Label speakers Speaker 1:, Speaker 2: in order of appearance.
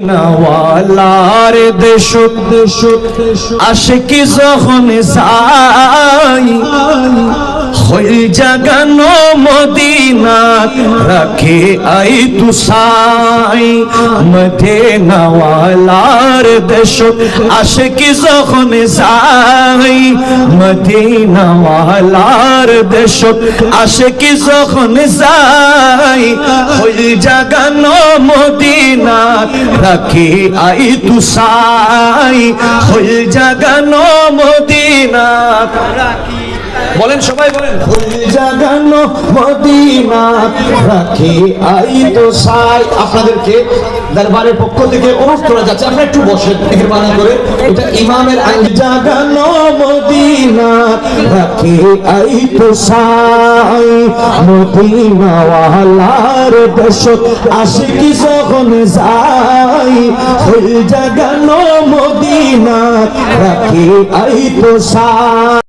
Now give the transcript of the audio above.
Speaker 1: নওয়ালার দেশ দেশ আশিকি যখন সা জাগানো মদিনা রাখে আই তুসাই মধে নওয়ালার দেশ আশিকি যখন যাই মদিনাওয়ালার দেশ আশিকি যখন যাই হইল জাগানো মদিনা রাখি আই তুসাই হইল জাগানো মদিনা বলেন, সবাই বলেন। জাগানো মদিনা রাখি, আই তুসাই আপনাদেরকে দরবারের পক্ষ থেকে অনুরোধ করা যাচ্ছে, আপনারা একটু বসেন, মেহরবানি করে। এটা ইমামের আঙ্গি জাগানো মদিনা রাখি, আই তো সাই মদিনা ওয়ালার দেশ আশিকি যখন যাই হইল জাগানো মদিনা রাখি, আই তুসাই